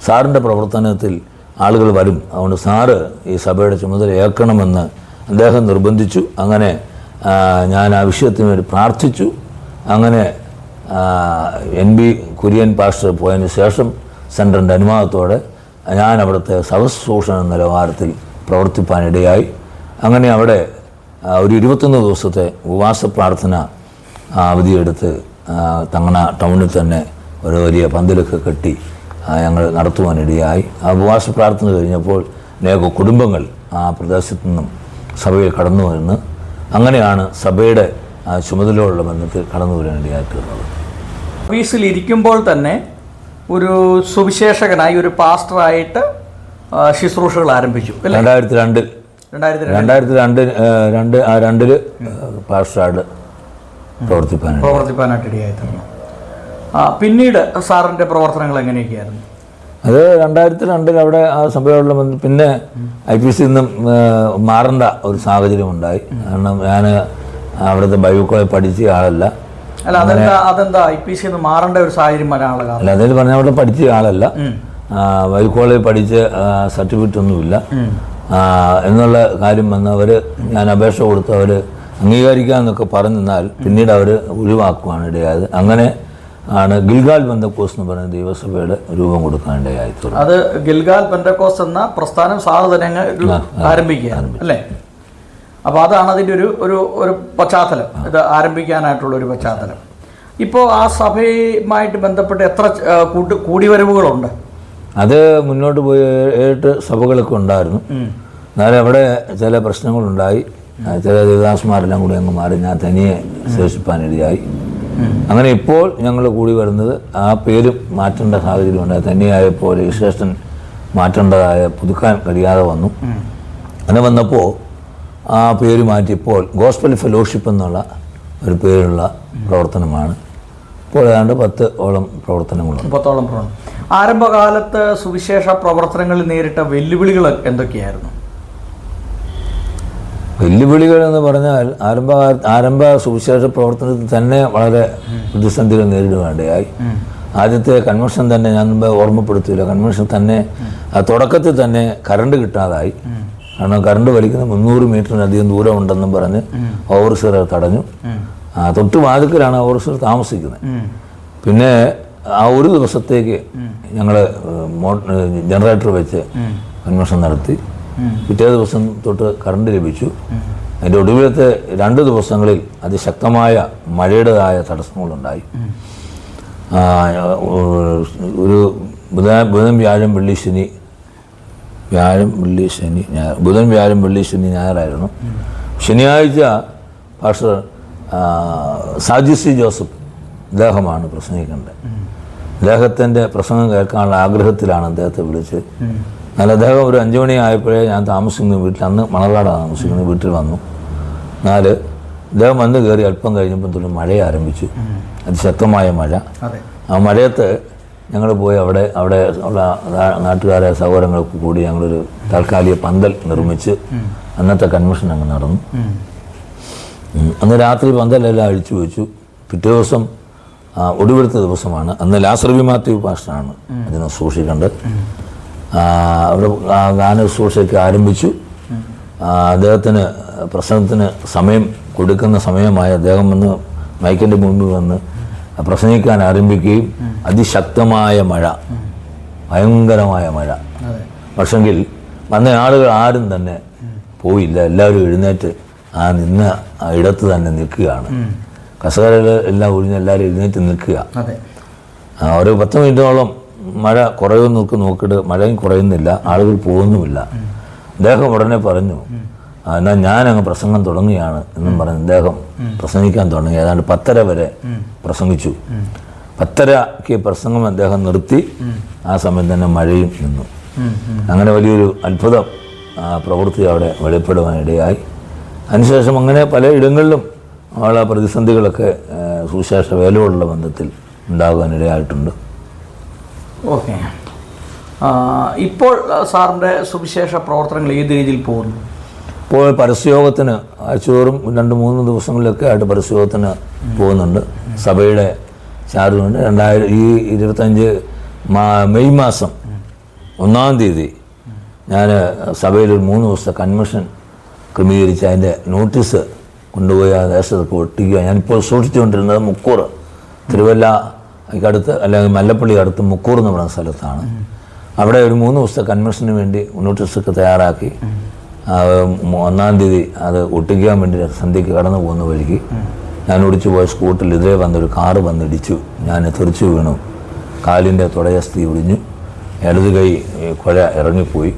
സാറിന്റെ പ്രവർത്തനത്തിൽ ആളുകൾ വരും. അതുകൊണ്ട് സാറ് ഈ സഭയുടെ ചുമതല ഏൽക്കണമെന്ന് അദ്ദേഹം നിർബന്ധിച്ചു. അങ്ങനെ ഞാൻ ആ വിഷയത്തിന് വേണ്ടി പ്രാർത്ഥിച്ചു. അങ്ങനെ എൻ ബി കുര്യൻ പാസ്റ്റർ പോയതിന് ശേഷം സെന്ററിന്റെ അനുവാദത്തോടെ ഞാൻ അവിടുത്തെ സഹശൂഷണ നിലവാരത്തിൽ പ്രവർത്തിപ്പാനിടയായി. അങ്ങനെ അവിടെ ഒരു ഇരുപത്തൊന്ന് ദിവസത്തെ ഉപവാസ പ്രാർത്ഥന അവധിയെടുത്ത് തങ്ങണ ടൗണിൽ തന്നെ ഒരു വലിയ പന്തലൊക്കെ കെട്ടി ഞങ്ങൾ നടത്തുവാനിടയായി. ആ ഉപവാസ പ്രാർത്ഥന കഴിഞ്ഞപ്പോൾ അനേക കുടുംബങ്ങൾ ആ പ്രദേശത്തു നിന്നും സഭയിൽ കടന്നു വരുന്നു അങ്ങനെയാണ് സഭയുടെ ആ, ചുമതലയുള്ള ബന്ധത്തിൽ കടന്നു വരാനിടയായി തീർന്നത്. ഓഫീസിൽ ഇരിക്കുമ്പോൾ തന്നെ ഒരു സുവിശേഷകനായി ഒരു പാസ്റ്ററായിട്ട് ശുശ്രൂഷകൾ ആരംഭിച്ചു രണ്ടായിരത്തി രണ്ടിൽ രണ്ടായിരത്തി രണ്ട് രണ്ട് ഏഹ്, രണ്ട് ആ രണ്ടിൽ പാസ്റ്റാർഡ് പ്രവർത്തിപ്പാൻ പ്രവർത്തിപ്പാനായിട്ട് ഇടയായി പിന്നീട് സാറിന്റെ പ്രവർത്തനങ്ങൾ എങ്ങനെയൊക്കെയായിരുന്നു? അത് രണ്ടായിരത്തി രണ്ടിൽ അവിടെ ആ സംഭവമുള്ള പിന്നെ ഐ പി സി നിന്നും മാറേണ്ട ഒരു സാഹചര്യം ഉണ്ടായി. കാരണം ഞാൻ അവിടുത്തെ ബൈബിൾ കോളേജ് പഠിച്ച ആളല്ല. അല്ല അതെന്താ അതെന്താ ഐ പി സി എന്ന് മാറേണ്ട ഒരു സാഹചര്യം വരാനുള്ള അല്ല അതിൽ പറഞ്ഞ അവിടെ പഠിച്ച ആളല്ല. ബൈബിൾ കോളേജ് പഠിച്ച് സർട്ടിഫിക്കറ്റ് ഒന്നുമില്ല. എന്നുള്ള കാര്യം വന്ന് അവർ ഞാൻ അപേക്ഷ കൊടുത്ത് അവർ അംഗീകരിക്കാമെന്നൊക്കെ പറഞ്ഞെന്നാൽ പിന്നീട് അവർ ഒഴിവാക്കുവാണ് ഇടയായത്. അങ്ങനെ ആണ് ഗിൽഗാൽ ബന്ധക്കോസ് എന്ന് പറയുന്ന ദൈവസഭയുടെ രൂപം തീർന്നു അത് ഗിൽഗാൽ ബന്ധക്കോസ് എന്ന പ്രസ്ഥാനം സാധനങ്ങൾ ആരംഭിക്കുക അല്ലേ? അപ്പോൾ അതാണ് അതിന്റെ ഒരു ഒരു ഒരു പശ്ചാത്തലം. ഇത് ആരംഭിക്കാനായിട്ടുള്ള ഒരു പശ്ചാത്തലം. ഇപ്പോൾ ആ സഭയുമായിട്ട് ബന്ധപ്പെട്ട് എത്ര കൂട്ട് കൂടിവരവുകളുണ്ട്? അത് മുന്നോട്ട് പോയി ഏഴെട്ട് സഭകളൊക്കെ ഉണ്ടായിരുന്നു. എന്നാലും അവിടെ ചില പ്രശ്നങ്ങളുണ്ടായി. ചില ദേവദാസന്മാരെല്ലാം കൂടി അങ്ങ് മാറി. ഞാൻ തനിയെ ശേഷിപ്പാനിടയായി അങ്ങനെ ഇപ്പോൾ ഞങ്ങൾ കൂടി വരുന്നത് ആ പേരും മാറ്റേണ്ട സാഹചര്യം ഉണ്ടായി. തന്നെയായപ്പോൾ രജിസ്ട്രേഷൻ മാറ്റേണ്ടതായ പുതുക്കാൻ കഴിയാതെ വന്നു. അങ്ങനെ വന്നപ്പോൾ ആ പേര് മാറ്റി ഇപ്പോൾ ഗോസ്പൽ ഫെലോഷിപ്പ് എന്നുള്ള ഒരു പേരുള്ള പ്രവർത്തനമാണ്. ഇപ്പോൾ ഏതാണ്ട് പത്ത് ഓളം പ്രവർത്തനങ്ങളുണ്ട്. പത്തോളം പ്രവർത്തനം. ആരംഭകാലത്ത് സുവിശേഷ പ്രവർത്തനങ്ങളിൽ നേരിട്ട വെല്ലുവിളികൾ എന്തൊക്കെയായിരുന്നു? വെല്ലുവിളികൾ എന്ന് പറഞ്ഞാൽ ആരംഭ ആരംഭ സുവിശേഷ പ്രവർത്തനത്തിൽ തന്നെ വളരെ പ്രതിസന്ധികൾ നേരിടുകയുണ്ടായി ആദ്യത്തെ കൺവെൻഷൻ തന്നെ ഞാൻ മുമ്പ് ഓർമ്മപ്പെടുത്തിയില്ല. കൺവെൻഷൻ തന്നെ തുടക്കത്തിൽ തന്നെ കറണ്ട് കിട്ടാതായി. കാരണം കറണ്ട് വലിക്കുന്ന മുന്നൂറ് മീറ്ററിനധികം ദൂരം ഉണ്ടെന്നും പറഞ്ഞ് ഓവർസീർ തടഞ്ഞു. തൊട്ട് വാതിക്കലാണ് ഓവർസീർ താമസിക്കുന്നത്. പിന്നെ ആ ഒരു ദിവസത്തേക്ക് ഞങ്ങൾ ജനറേറ്റർ വെച്ച് കൺവെൻഷൻ നടത്തി. പിറ്റേ ദിവസം തൊട്ട് കറണ്ട് ലഭിച്ചു. അതിന്റെ ഒടുവിലത്തെ രണ്ട് ദിവസങ്ങളിൽ അതിശക്തമായ മഴയുടേതായ തടസ്സങ്ങളുണ്ടായി. ഒരു ബുധ ബുധൻ വ്യാഴം വെള്ളി ശനി വ്യാഴം വെള്ളി ശനി ബുധൻ വ്യാഴം വെള്ളി ശനി ഞായറായിരുന്നു. ശനിയാഴ്ച പാസ്റ്റർ സാജി സി ജോസഫ് അദ്ദേഹമാണ് പ്രസംഗിക്കേണ്ടത്. അദ്ദേഹത്തിന്റെ പ്രസംഗം കേൾക്കാനുള്ള ആഗ്രഹത്തിലാണ് അദ്ദേഹത്തെ വിളിച്ച് എന്നാൽ അദ്ദേഹം ഒരു അഞ്ചു മണി ആയപ്പോഴേ ഞാൻ താമസിക്കുന്ന വീട്ടിൽ അന്ന് മണർകാടാണ് താമസിക്കുന്നത് വീട്ടിൽ വന്നു. എന്നാൽ അദ്ദേഹം വന്ന് കയറി അല്പം കഴിഞ്ഞപ്പോൾ തൊട്ട് മഴ ആരംഭിച്ചു. അതിശക്തമായ മഴ. ആ മഴയത്ത് ഞങ്ങൾ പോയി അവിടെ അവിടെ ഉള്ള നാട്ടുകാരെ സഹോദരങ്ങളൊക്കെ കൂടി ഞങ്ങളൊരു താൽക്കാലിക പന്തൽ നിർമ്മിച്ച് അന്നത്തെ കൺവെൻഷൻ അങ്ങ് നടന്നു. അന്ന് രാത്രി പന്തലെല്ലാം അഴിച്ചു വെച്ചു. പിറ്റേ ദിവസം ഒടുവിടുത്ത ദിവസമാണ്. അന്ന് ലാസർവി മാത്യു പാസ്റ്ററാണ് അതിനെ സൂക്ഷിക്കേണ്ടത്. അവിടെ ആ ഗാന ശുശ്രൂഷയൊക്കെ ആരംഭിച്ചു അദ്ദേഹത്തിന് പ്രസംഗത്തിന് സമയം കൊടുക്കുന്ന സമയമായി അദ്ദേഹം വന്ന് മൈക്കിന്റെ മുമ്പിൽ വന്ന് പ്രസംഗിക്കാൻ ആരംഭിക്കുകയും. അതിശക്തമായ മഴ ഭയങ്കരമായ മഴ. പക്ഷെങ്കിൽ വന്ന ആളുകൾ ആരും തന്നെ പോയില്ല. എല്ലാവരും എഴുന്നേറ്റ് ആ നിന്ന ആ ഇടത്ത് തന്നെ നിൽക്കുകയാണ്. കസേരകൾ എല്ലാം ഒഴിഞ്ഞ് എല്ലാവരും എഴുന്നേറ്റ് നിൽക്കുക. ഒരു പത്ത് മിനിറ്റോളം മഴ കുറയുമെന്ന് നോക്കി നോക്കിയിട്ട് മഴയും കുറയുന്നില്ല ആളുകൾ പോകുന്നുമില്ല. അദ്ദേഹം ഉടനെ പറഞ്ഞു എന്നാൽ ഞാൻ അങ്ങ് പ്രസംഗം തുടങ്ങുകയാണ് എന്നും പറഞ്ഞു അദ്ദേഹം പ്രസംഗിക്കാൻ തുടങ്ങി. ഏതാണ്ട് പത്തര വരെ പ്രസംഗിച്ചു. പത്തരക്ക് പ്രസംഗം അദ്ദേഹം നിർത്തി. ആ സമയം തന്നെ മഴയും നിന്നു. അങ്ങനെ വലിയൊരു അത്ഭുതം പ്രവൃത്തി അവിടെ വെളിപ്പെടുവാനിടയായി. അതിനുശേഷം അങ്ങനെ പല ഇടങ്ങളിലും ഉള്ള പ്രതിസന്ധികളൊക്കെ സുശേഷ വേലയോടുള്ള ബന്ധത്തിൽ ഉണ്ടാകാനിടയായിട്ടുണ്ട്. ഓക്കെ. ഇപ്പോൾ സാറിന്റെ സുവിശേഷ പ്രവർത്തനങ്ങൾ ഏത് രീതിയിൽ പോകുന്നു? ഇപ്പോൾ പരസ്യയോഗത്തിന് ആഴ്ചതോറും രണ്ട് മൂന്ന് ദിവസങ്ങളിലൊക്കെ ആയിട്ട് പരസ്യയോഗത്തിന് പോകുന്നുണ്ട്. സഭയുടെ ചാർജുണ്ട്. രണ്ടായിരം ഈ ഇരുപത്തഞ്ച് മെയ് മാസം ഒന്നാം തീയതി ഞാൻ സഭയിൽ ഒരു മൂന്ന് ദിവസത്തെ കൺവെൻഷൻ ക്രമീകരിച്ച് അതിന്റെ നോട്ടീസ് കൊണ്ടുപോയി ആ ദേശത്തൊക്കെ ഒട്ടിക്കുക. ഞാനിപ്പോൾ സൂക്ഷിച്ചുകൊണ്ടിരുന്നത് മുക്കൂർ തിരുവല്ല അടുത്ത് അല്ലെങ്കിൽ മല്ലപ്പള്ളി അടുത്ത് മുക്കൂർ എന്ന് പറയുന്ന സ്ഥലത്താണ്. അവിടെ ഒരു മൂന്ന് ദിവസത്തെ കൺവെൻഷന് വേണ്ടി നോട്ടീസൊക്കെ തയ്യാറാക്കി. ഒന്നാം തീയതി അത് ഒട്ടിക്കാൻ വേണ്ടി സന്ധ്യയ്ക്ക് കടന്നു പോകുന്ന വഴിക്ക് ഞാൻ ഓടിച്ചു പോയ സ്കൂട്ടിൽ ഇതേ വന്നൊരു കാറ് വന്നിടിച്ചു. ഞാൻ തെറിച്ചു വീണു. കാലിന്റെ തുടയസ്ഥി ഒടിഞ്ഞു. ഇടത് കൈ കുഴ ഇറങ്ങിപ്പോയി.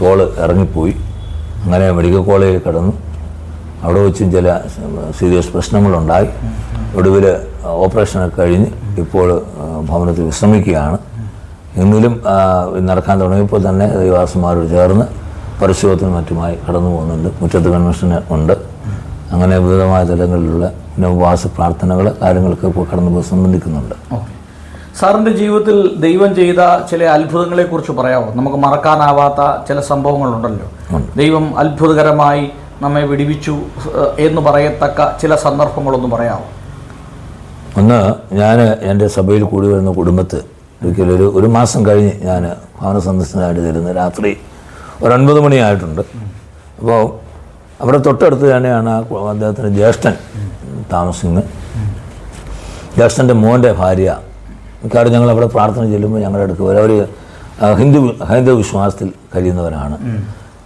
തോൾ ഇറങ്ങിപ്പോയി. അങ്ങനെ മെഡിക്കൽ കോളേജിൽ കിടന്നു. അവിടെ വെച്ചും ചില സീരിയസ് പ്രശ്നങ്ങളുണ്ടായി. ഒടുവിൽ ഓപ്പറേഷനൊക്കെ കഴിഞ്ഞ് ഇപ്പോൾ ഭവനത്തിൽ വിശ്രമിക്കുകയാണ്. എങ്കിലും നടക്കാൻ തുടങ്ങിയപ്പോൾ തന്നെ ദേവാസന്മാരോട് ചേർന്ന് പരിശോധന മറ്റുമായി കടന്നു പോകുന്നുണ്ട്. മുറ്റത്ത് കൺവെൻഷന് ഉണ്ട്. അങ്ങനെ വിവിധമായ തലങ്ങളിലുള്ള ഉപവാസ പ്രാർത്ഥനകൾ കാര്യങ്ങളൊക്കെ ഇപ്പോൾ കടന്നു പോയി സംബന്ധിക്കുന്നുണ്ട്. സാറിന്റെ ജീവിതത്തിൽ ദൈവം ചെയ്ത ചില അത്ഭുതങ്ങളെക്കുറിച്ച് പറയാമോ നമുക്ക് മറക്കാനാവാത്ത ചില സംഭവങ്ങളുണ്ടല്ലോ. ദൈവം അത്ഭുതകരമായി നമ്മെ വിടിവിച്ചു എന്ന് പറയത്തക്ക ചില സന്ദർഭങ്ങളൊന്നും പറയാമോ ഒന്ന് ഞാൻ എന്റെ സഭയിൽ കൂടി വരുന്ന കുടുംബത്ത് ഒരിക്കലും ഒരു ഒരു മാസം കഴിഞ്ഞ് ഞാൻ ഭവന സന്ദർശനമായിട്ട് തരുന്ന രാത്രി ഒരു ഒൻപത് മണിയായിട്ടുണ്ട് അപ്പോൾ അവിടെ തൊട്ടടുത്ത് തന്നെയാണ് ആ അദ്ദേഹത്തിന്റെ ജ്യേഷ്ഠൻ താമസിക്കുന്നത്. ജ്യേഷ്ഠന്റെ മോന്റെ ഭാര്യ. മിക്കവാറും ഞങ്ങൾ അവിടെ പ്രാർത്ഥന ചെല്ലുമ്പോൾ ഞങ്ങളുടെ അടുക്ക് വരും. അവർ ഹിന്ദു ഹൈന്ദവ വിശ്വാസത്തിൽ കഴിയുന്നവരാണ്.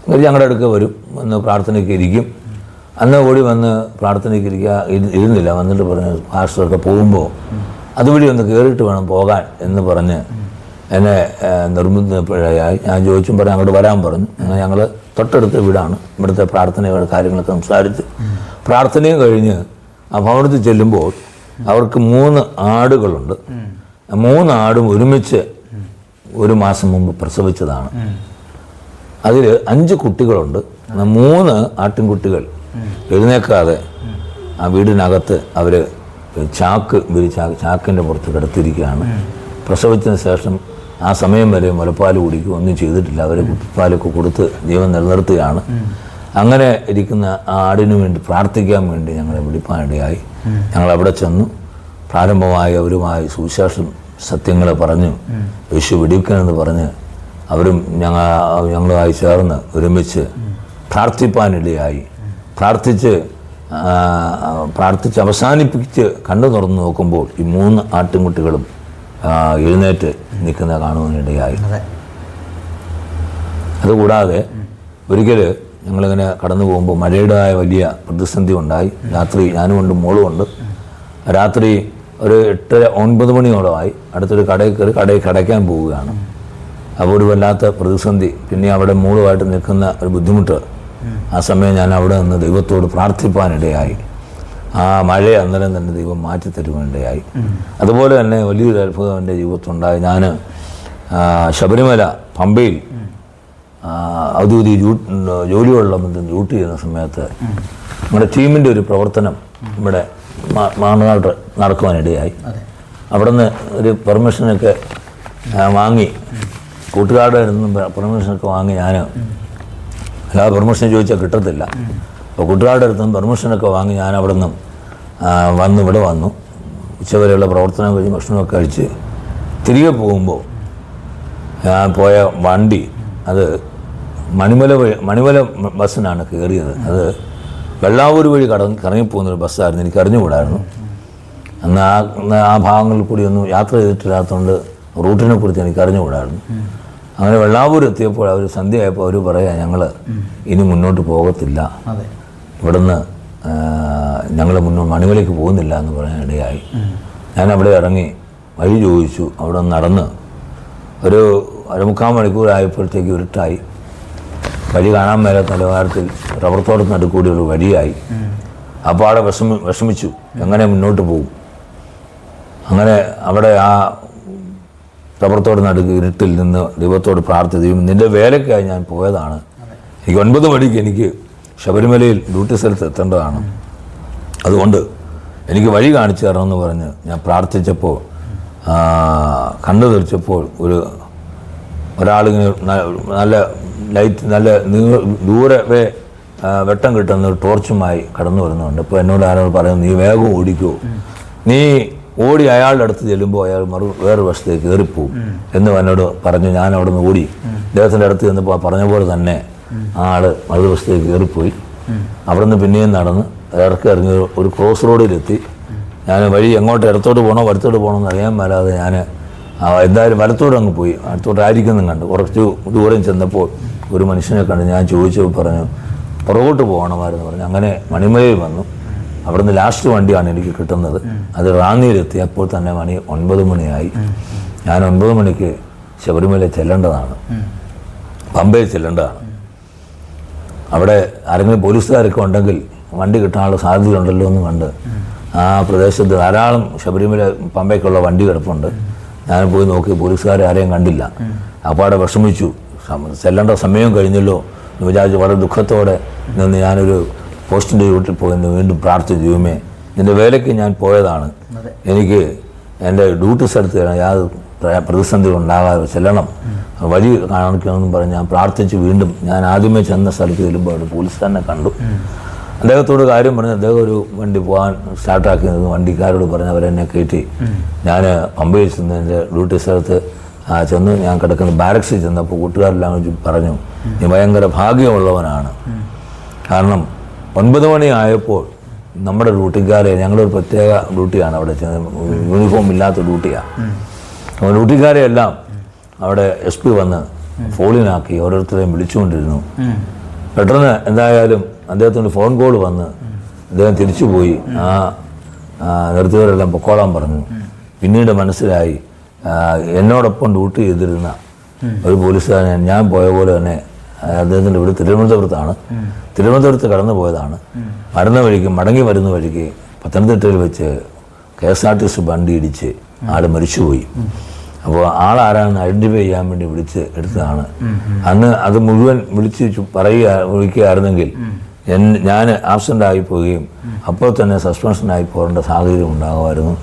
അവർ ഞങ്ങളുടെ അടുക്ക് വരും. ഒന്ന് പ്രാർത്ഥനയ്ക്ക് ഇരിക്കും. അന്ന് ഓടി വന്ന് പ്രാർത്ഥനയ്ക്ക് ഇരിക്കുക ഇരു- ഇരുന്നില്ല. വന്നിട്ട് പറഞ്ഞ് പാസ്റ്ററൊക്കെ പോകുമ്പോൾ അതുവഴി ഒന്ന് കയറിയിട്ട് വേണം പോകാൻ എന്ന് പറഞ്ഞ് എന്നെ നിർബന്ധിച്ചപ്പോഴായി ഞാൻ ചോദിച്ചും പറഞ്ഞു അങ്ങോട്ട് വരാൻ പറഞ്ഞു. അങ്ങനെ ഞങ്ങൾ തൊട്ടടുത്ത വീടാണ്. ഇവിടുത്തെ പ്രാർത്ഥനയുടെ കാര്യങ്ങളൊക്കെ സംസാരിച്ച് പ്രാർത്ഥനയും കഴിഞ്ഞ് ആ ഭവനത്തിൽ ചെല്ലുമ്പോൾ അവർക്ക് മൂന്ന് ആടുകളുണ്ട്. മൂന്ന് ആടും ഒരുമിച്ച് ഒരു മാസം മുമ്പ് പ്രസവിച്ചതാണ്. അതിൽ അഞ്ച് കുട്ടികളുണ്ട്. മൂന്ന് ആട്ടിൻകുട്ടികൾ. എഴുന്നേക്കാതെ ആ വീടിനകത്ത് അവർ ചാക്ക് വിരിച്ച ചാക്കിന്റെ പുറത്ത് കിടത്തിയിരിക്കുകയാണ്. പ്രസവിച്ചതിന് ശേഷം ആ സമയം വരെ മുലപ്പാൽ കുടിക്കുക ഒന്നും ചെയ്തിട്ടില്ല. അവർ കുപ്പിപ്പാലൊക്കെ കൊടുത്ത് ജീവൻ നിലനിർത്തുകയാണ്. അങ്ങനെ ഇരിക്കുന്ന ആ ആടിനു വേണ്ടി പ്രാർത്ഥിക്കാൻ വേണ്ടി ഞങ്ങളെ വിളിപ്പാനിടയായി. ഞങ്ങൾ അവിടെ ചെന്നു. പ്രാരംഭമായി അവരുമായി സുവിശേഷം സത്യങ്ങളെ പറഞ്ഞു യേശു വെടിവെക്കണമെന്ന് പറഞ്ഞ് അവരും ഞങ്ങൾ ഞങ്ങളുമായി ചേർന്ന് ഒരുമിച്ച് പ്രാർത്ഥിപ്പാനിടയായി. പ്രാർത്ഥിച്ച് പ്രാർത്ഥിച്ച് അവസാനിപ്പിച്ച് കണ്ണു തുറന്ന് നോക്കുമ്പോൾ ഈ മൂന്ന് ആട്ടിൻകുട്ടികളും എഴുന്നേറ്റ് നിൽക്കുന്ന കാണുവാനിടയായി അതെ. അതുകൂടാതെ ഒരിക്കൽ ഞങ്ങളിങ്ങനെ കടന്നു പോകുമ്പോൾ മഴയുടേതായ വലിയ പ്രതിസന്ധി ഉണ്ടായി. രാത്രി ഞാനും ഉണ്ട് മോളും ഉണ്ട്. രാത്രി ഒരു എട്ട് ഒൻപത് മണിയോളമായി അടുത്തൊരു കടയിൽ കയറി കടയിൽ കടയ്ക്കാൻ പോവുകയാണ്. അപ്പോൾ ഒരു വല്ലാത്ത പ്രതിസന്ധി. പിന്നെ അവിടെ മോളുമായിട്ട് നിൽക്കുന്ന ഒരു ബുദ്ധിമുട്ട് ആ സമയം ഞാൻ അവിടെ നിന്ന് ദൈവത്തോട് പ്രാർത്ഥിപ്പാനിടയായി. ആ മഴയെ അന്നേരം തന്നെ ദൈവം മാറ്റിത്തരുവാനിടയായി. അതുപോലെ തന്നെ വലിയൊരു അത്ഭുതം എന്റെ ജീവിതത്തിലുണ്ടായി. ഞാൻ ശബരിമല പമ്പയിൽ ഔദ്യോഗിക ജോലിയുള്ള ബന്ധം ഡ്യൂട്ടി ചെയ്യുന്ന സമയത്ത് നമ്മുടെ ടീമിന്റെ ഒരു പ്രവർത്തനം ഇവിടെ മാ- മാണനാട്ട് നടക്കുവാനിടയായി. അവിടെ നിന്ന് ഒരു പെർമിഷനൊക്കെ വാങ്ങി. കൂട്ടുകാരുടെ പെർമിഷനൊക്കെ വാങ്ങി ഞാൻ എല്ലാ പെർമിഷൻ ചോദിച്ചാൽ കിട്ടത്തില്ല. അപ്പോൾ കുട്ടനാടിന്റെ അടുത്ത് പെർമിഷനൊക്കെ വാങ്ങി ഞാൻ അവിടെ നിന്നും വന്ന് ഇവിടെ വന്നു. ഉച്ചവരെയുള്ള പ്രവർത്തനം കഴിഞ്ഞ് ഭക്ഷണമൊക്കെ കഴിച്ച് തിരികെ പോകുമ്പോൾ ഞാൻ പോയ വണ്ടി അത് മണിമല വഴി മണിമല ബസ്സിനാണ് കയറിയത്. അത് വെള്ളാവൂർ വഴി കടന്ന് കറങ്ങിപ്പോകുന്നൊരു ബസ്സായിരുന്നു. എനിക്ക് അറിഞ്ഞുകൂടായിരുന്നു. അന്ന് ആ ആ ഭാഗങ്ങളിൽ കൂടി ഒന്നും യാത്ര ചെയ്തിട്ടില്ലാത്തതുകൊണ്ട് റൂട്ടിനെ കുറിച്ച് എനിക്ക് അറിഞ്ഞുകൂടായിരുന്നു. അങ്ങനെ വെള്ളാപൂർ എത്തിയപ്പോൾ അവർ സന്ധ്യയായപ്പോൾ അവർ പറയാ ഞങ്ങൾ ഇനി മുന്നോട്ട് പോകത്തില്ല. ഇവിടുന്ന് ഞങ്ങൾ മുന്നോട്ട് മണിമലയ്ക്ക് പോകുന്നില്ല എന്ന് പറയാൻ ഇടയായി. ഞാൻ അവിടെ ഇറങ്ങി വഴി ചോദിച്ചു. അവിടെ നടന്ന് ഒരു അരമുക്കാൽ മണിക്കൂറായപ്പോഴത്തേക്ക് ഇരുട്ടായി. വഴി കാണാൻ മേലെ തലവാരത്തിൽ റബ്ബർ തോട്ടത്തിന് നടുക്കൂടി ഒരു വഴിയായി. അപ്പോൾ അവിടെ വിഷമി വിഷമിച്ചു. എങ്ങനെ മുന്നോട്ട് പോകും അങ്ങനെ അവിടെ ആ റബ്ബർ നടുത്തിൽ നിന്ന് ദൈവത്തോട് പ്രാർത്ഥിക്കുകയും നിന്റെ വേലയ്ക്കായി ഞാൻ പോയതാണ്. എനിക്ക് ഒൻപത് മണിക്ക് എനിക്ക് ശബരിമലയിൽ ഡ്യൂട്ടി സ്ഥലത്ത് എത്തേണ്ടതാണ്. അതുകൊണ്ട് എനിക്ക് വഴി കാണിച്ചു തരണമെന്ന് പറഞ്ഞ് ഞാൻ പ്രാർത്ഥിച്ചപ്പോൾ കണ്ണു തെറിച്ചപ്പോൾ ഒരു ഒരാളിങ്ങനെ നല്ല ലൈറ്റ് നല്ല ദൂരെ വെട്ടം കിട്ടുന്ന ഒരു ടോർച്ചുമായി കടന്നു വരുന്നുണ്ട്. ഇപ്പോൾ എന്നോട് ആരോട് പറയുന്നു നീ വേഗം ഓടിക്കോ. നീ ഓടി അയാളുടെ അടുത്ത് ചെല്ലുമ്പോൾ അയാൾ മറു വേറൊരു വശത്തേക്ക് കയറിപ്പോവും. എന്ന് എന്നോട് പറഞ്ഞു ഞാൻ അവിടെ നിന്ന് ഓടി. അദ്ദേഹത്തിന്റെ അടുത്ത് ചെന്നപ്പോൾ പറഞ്ഞ പോലെ തന്നെ ആ ആൾ മറുവശത്തേക്ക് കയറിപ്പോയി. അവിടെ നിന്ന് പിന്നെയും നടന്ന് ഇറക്കി ഇറങ്ങി ഒരു ക്രോസ് റോഡിലെത്തി ഞാൻ വഴി എങ്ങോട്ട് ഇടത്തോട്ട് പോകണോ വലത്തോട്ട് പോകണോ എന്ന് അറിയാൻ മേലാതെ ഞാൻ എന്തായാലും വലത്തോട്ട് അങ്ങ് പോയി. അടുത്തോട്ട് ആയിരിക്കുന്നു കണ്ടു. കുറച്ച് ദൂരം ചെന്നപ്പോൾ ഒരു മനുഷ്യനെ കണ്ട് ഞാൻ ചോദിച്ചു പറഞ്ഞു പുറകോട്ട് പോകണമായിരുന്നു. പറഞ്ഞു. അങ്ങനെ മണിമലയിൽ വന്നു. അവിടുന്ന് ലാസ്റ്റ് വണ്ടിയാണ് എനിക്ക് കിട്ടുന്നത്. അത് റാന്നിയിലെത്തി അപ്പോൾ തന്നെ മണി ഒൻപത് മണിയായി. ഞാൻ ഒൻപത് മണിക്ക് ശബരിമല ചെല്ലേണ്ടതാണ്. പമ്പയിൽ ചെല്ലേണ്ടതാണ്. അവിടെ ആരെങ്കിലും പോലീസുകാരൊക്കെ ഉണ്ടെങ്കിൽ വണ്ടി കിട്ടാനുള്ള സാധ്യതയുണ്ടല്ലോ എന്ന് കണ്ട് ആ പ്രദേശത്ത് ധാരാളം ശബരിമല പമ്പയ്ക്കുള്ള വണ്ടി കിടപ്പുണ്ട്. ഞാൻ പോയി നോക്കി പോലീസുകാരെ ആരെയും കണ്ടില്ല. അപ്പോൾ അവിടെ വിഷമിച്ചു ചെല്ലേണ്ട സമയം കഴിഞ്ഞല്ലോ വിചാരിച്ച് വളരെ ദുഃഖത്തോടെ നിന്ന് ഞാനൊരു പോസ്റ്റിന്റെ വീട്ടിൽ പോയി നിന്ന് വീണ്ടും പ്രാർത്ഥിച്ചു ദൈവമേ നിന്റെ വേലയ്ക്ക് ഞാൻ പോയതാണ്. എനിക്ക് എന്റെ ഡ്യൂട്ടി സ്ഥലത്ത് യാതൊരു പ്ര- പ്രതിസന്ധി ഉണ്ടാകാതെ ചെല്ലണം. വഴി കാണിക്കണമെന്ന് പറഞ്ഞ് ഞാൻ പ്രാർത്ഥിച്ച് വീണ്ടും ഞാൻ ആദ്യമേ ചെന്ന സ്ഥലത്ത് ചെല്ലുമ്പോൾ അവിടെ പോലീസ് തന്നെ കണ്ടു. അദ്ദേഹത്തോട് കാര്യം പറഞ്ഞ് അദ്ദേഹം ഒരു വണ്ടി പോകാൻ സ്റ്റാർട്ടാക്കി വണ്ടിക്കാരോട് പറഞ്ഞ് അവരെന്നെ കയറ്റി. ഞാൻ പമ്പയിൽ ചെന്ന് എന്റെ ഡ്യൂട്ടി സ്ഥലത്ത് ചെന്ന് ഞാൻ കിടക്കുന്ന ബാരക്സിൽ ചെന്നപ്പോൾ കൂട്ടുകാരെല്ലാം കൂടി പറഞ്ഞു നീ ഭയങ്കര ഭാഗ്യമുള്ളവനാണ്. കാരണം ഒൻപത് മണി ആയപ്പോൾ നമ്മുടെ ഡ്യൂട്ടിക്കാരെ ഞങ്ങളൊരു പ്രത്യേക ഡ്യൂട്ടിയാണ് അവിടെ യൂണിഫോം ഇല്ലാത്ത ഡ്യൂട്ടിയാണ് ഡ്യൂട്ടിക്കാരെ എല്ലാം അവിടെ എസ് പി വന്ന് ഫോളിനാക്കി ഓരോരുത്തരെയും വിളിച്ചുകൊണ്ടിരുന്നു. പെട്ടെന്ന് എന്തായാലും അദ്ദേഹത്തിന് ഫോൺ കോൾ വന്ന് അദ്ദേഹം തിരിച്ചുപോയി. ആ ആ, നിർത്തിയവരെല്ലാം പൊക്കോളാൻ പറഞ്ഞു. പിന്നീട് മനസ്സിലായി എന്നോടൊപ്പം ഡ്യൂട്ടി ചെയ്തിരുന്ന ഒരു പോലീസുകാരൻ ഞാൻ പോയ പോലെ തന്നെ അദ്ദേഹത്തിന്റെ വീട് തിരുവനന്തപുരത്താണ്. തിരുവനന്തപുരത്ത് കടന്നു പോയതാണ്. വരുന്ന വഴിക്ക് മടങ്ങി വരുന്ന വഴിക്ക് പത്തനംതിട്ടയിൽ വെച്ച് K S R T C വണ്ടി ഇടിച്ച് ആൾ മരിച്ചുപോയി. അപ്പോൾ ആളാരാണെന്ന് ഐഡന്റിഫൈ ചെയ്യാൻ വേണ്ടി വിളിച്ച് എടുത്തതാണ്. അന്ന് അത് മുഴുവൻ വിളിച്ച് പറയുക വിളിക്കുകയായിരുന്നെങ്കിൽ എൻ ഞാൻ ആബ്സെന്റ് ആയി പോവുകയും അപ്പോൾ തന്നെ സസ്പെൻഷനായി പോകേണ്ട സാഹചര്യം ഉണ്ടാകുമായിരുന്നു.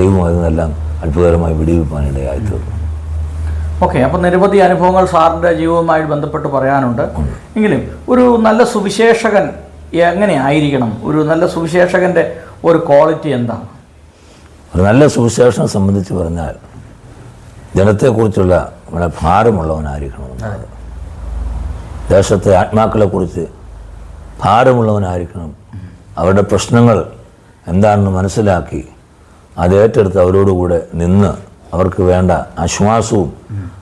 ദൈവം അതെല്ലാം അത്ഭുതകരമായി വെടിവെപ്പാനിടയായി തീർന്നു ഓക്കെ അപ്പോൾ നിരവധി അനുഭവങ്ങൾ സാറിന്റെ ജീവിതവുമായി ബന്ധപ്പെട്ട് പറയാനുണ്ട്. എങ്കിലും ഒരു നല്ല സുവിശേഷകൻ എങ്ങനെ ആയിരിക്കണം? ഒരു നല്ല സുവിശേഷകന്റെ ഒരു ക്വാളിറ്റി എന്താണ് ഒരു നല്ല സുവിശേഷനെ സംബന്ധിച്ച് പറഞ്ഞാൽ ജനത്തെക്കുറിച്ചുള്ള വളരെ ഭാരമുള്ളവനായിരിക്കണം ദേശത്തെ ആത്മാക്കളെ ആത്മാക്കളെക്കുറിച്ച് ഭാരമുള്ളവനായിരിക്കണം. അവരുടെ പ്രശ്നങ്ങൾ എന്താണെന്ന് മനസ്സിലാക്കി അത് ഏറ്റെടുത്ത് അവരോടുകൂടെ നിന്ന് അവർക്ക് വേണ്ട ആശ്വാസവും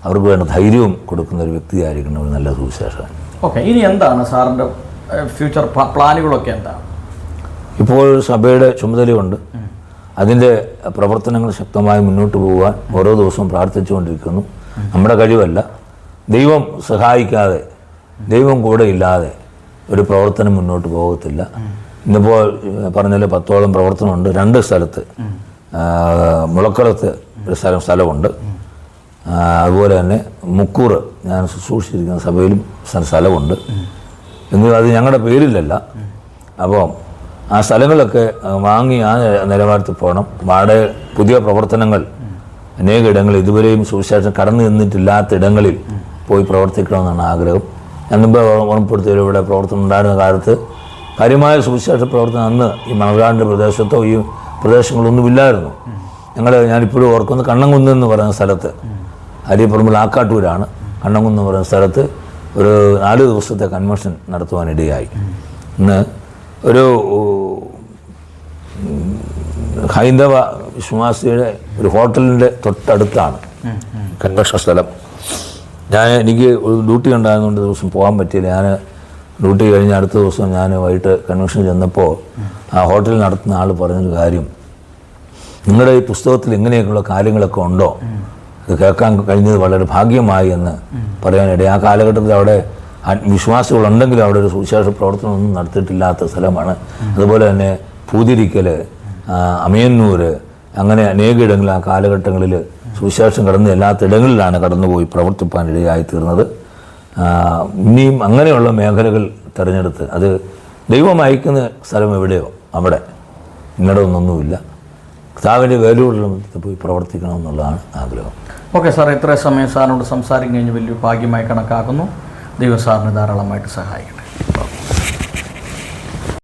അവർക്ക് വേണ്ട ധൈര്യവും കൊടുക്കുന്ന ഒരു വ്യക്തിയായിരിക്കണം ഒരു നല്ല സുവിശേഷൻ ഓക്കെ ഇനി എന്താണ് സാറിന്റെ ഫ്യൂച്ചർ പ്ലാനുകളൊക്കെ എന്താണ്? ഇപ്പോൾ സഭയുടെ ചുമതലയുണ്ട്. അതിന്റെ പ്രവർത്തനങ്ങൾ ശക്തമായി മുന്നോട്ട് പോകാൻ ഓരോ ദിവസവും പ്രാർത്ഥിച്ചുകൊണ്ടിരിക്കുന്നു. നമ്മുടെ കഴിവല്ല. ദൈവം സഹായിക്കാതെ ദൈവം കൂടെ ഇല്ലാതെ ഒരു പ്രവർത്തനം മുന്നോട്ട് പോകത്തില്ല. ഇന്നിപ്പോൾ പറഞ്ഞാൽ പറഞ്ഞ പത്തോളം പ്രവർത്തനമുണ്ട്. രണ്ട് സ്ഥലത്ത് മുളക്കളത്ത് സ്ഥലം സ്ഥലമുണ്ട്. അതുപോലെ തന്നെ മുക്കൂർ ഞാൻ ശുശ്രൂഷിച്ചിരിക്കുന്ന സഭയിലും സ്ഥ- സ്ഥലമുണ്ട്. എങ്കിലും അത് ഞങ്ങളുടെ പേരിലല്ല. അപ്പോൾ ആ സ്ഥലങ്ങളൊക്കെ വാങ്ങി ആ നിലവാരത്തിൽ പോകണം. വാടക പുതിയ പ്രവർത്തനങ്ങൾ അനേക ഇടങ്ങൾ ഇതുവരെയും സുവിശേഷം കടന്നു നിന്നിട്ടില്ലാത്ത ഇടങ്ങളിൽ പോയി പ്രവർത്തിക്കണമെന്നാണ് ആഗ്രഹം. ഞാൻ മുമ്പ് ഓർമ്മപ്പെടുത്തിയ ഇവിടെ പ്രവർത്തനം ഉണ്ടായിരുന്ന കാലത്ത് കാര്യമായ സുവിശേഷ പ്രവർത്തനം അന്ന് ഈ മണർകാടിന്റെ പ്രദേശത്തോ ഈ പ്രദേശങ്ങളൊന്നുമില്ലായിരുന്നു. ഞങ്ങൾ ഞാനിപ്പോഴും ഓർക്കുന്നത് കണ്ണംകുന്ന് എന്ന് പറയുന്ന സ്ഥലത്ത്. അരിപ്പുറമ്പിൽ ആക്കാട്ടൂരാണ്. കണ്ണംകുന്ന് എന്ന് പറയുന്ന സ്ഥലത്ത് ഒരു നാല് ദിവസത്തെ കൺവെൻഷൻ നടത്തുവാനിടയായി. ഇന്ന് ഒരു ഹൈന്ദവ വിശ്വാസിയുടെ ഒരു ഹോട്ടലിന്റെ തൊട്ടടുത്താണ് കൺവെൻഷൻ സ്ഥലം. ഞാൻ എനിക്ക് ഒരു ഡ്യൂട്ടി ഉണ്ടായതുകൊണ്ട് ദിവസം പോകാൻ പറ്റിയില്ല. ഞാൻ ഡ്യൂട്ടി കഴിഞ്ഞ് അടുത്ത ദിവസം ഞാൻ വൈകിട്ട് കൺവെൻഷൻ ചെന്നപ്പോൾ ആ ഹോട്ടലിൽ നടത്തുന്ന ആൾ പറഞ്ഞൊരു കാര്യം നിങ്ങളുടെ ഈ പുസ്തകത്തിൽ ഇങ്ങനെയൊക്കെയുള്ള കാര്യങ്ങളൊക്കെ ഉണ്ടോ? അത് കേൾക്കാൻ കഴിഞ്ഞത് വളരെ ഭാഗ്യമായി എന്ന് പറയാനിടയിൽ ആ കാലഘട്ടത്തിൽ അവിടെ വിശ്വാസികളുണ്ടെങ്കിൽ അവിടെ ഒരു സുവിശേഷ പ്രവർത്തനമൊന്നും നടത്തിയിട്ടില്ലാത്ത സ്ഥലമാണ്. അതുപോലെ തന്നെ പൂതിരിക്കൽ അമയന്നൂർ അങ്ങനെ അനേക ഇടങ്ങളിൽ ആ കാലഘട്ടങ്ങളിൽ സുവിശേഷം കടന്ന് എല്ലാത്തിടങ്ങളിലാണ് കടന്നുപോയി പ്രവർത്തിപ്പാൻ ഇടയായി തീർന്നത് ഇനിയും അങ്ങനെയുള്ള മേഖലകൾ തിരഞ്ഞെടുത്ത് അത് ദൈവം അയക്കുന്ന സ്ഥലം എവിടെയോ അവിടെ. ഇന്നടമൊന്നൊന്നുമില്ല കർത്താവിന്റെ വേലയോടുള്ള പോയി പ്രവർത്തിക്കണം എന്നുള്ളതാണ് ആഗ്രഹം. ഓക്കെ സാർ ഇത്രയും സമയം സാറിനോട് സംസാരം വലിയ ഭാഗ്യമായി കണക്കാക്കുന്നു. ദൈവം സാറിന് ധാരാളമായിട്ട് സഹായിക്കട്ടെ.